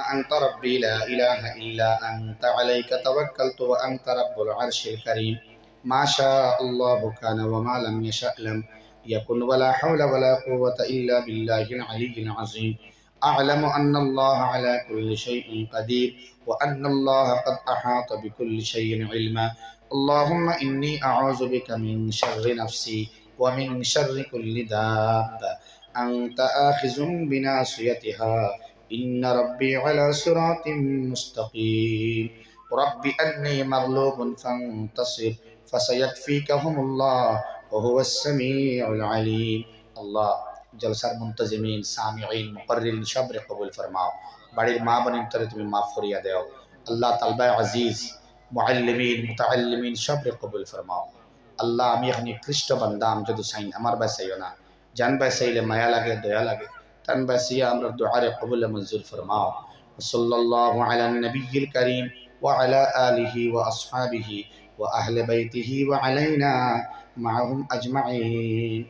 أنت ربي لا إله إلا أنت عليك توكلت وأنت رب العرش الكريم. ما شاء الله كان وما لم يشأ لم يكن ولا حول ولا قوة إلا بالله العلي العظيم. أعلم أن الله على كل شيء قدير وأن الله قد أحاط بكل شيء علما. اللهم إني أعوذ بك من شر نفسي ومن شر كل دابة. أنت آخذ بناصيتها. إن ربي على صراط مستقيم ربي أني مغلوب فانتصر فسيكفيكهم الله وهو السميع العليم الله জলসার মুন্তজিমিন সামিঈন মুকররিন সবরে কবুল ফরমাও বাড়ির মা বোনের তরে তুমি মাফ করিয়া দেও আল্লাহ তালবায় আজিজ মুআল্লিমিন মুতাআল্লিমিন সবরে কবুল ফরমাও আল্লাহ আমি এখানে কৃষ্ট বান্দা আমি যদি সাইন আমার বাসাইও না জান বাসাইলে মায়া লাগে দয়া লাগে تنبسي أمر دعاء قبول منظور فرما صلی اللہ علی النبی الکریم وعلى آله وأصحابه وأهل بيته وعلينا معهم أجمعين.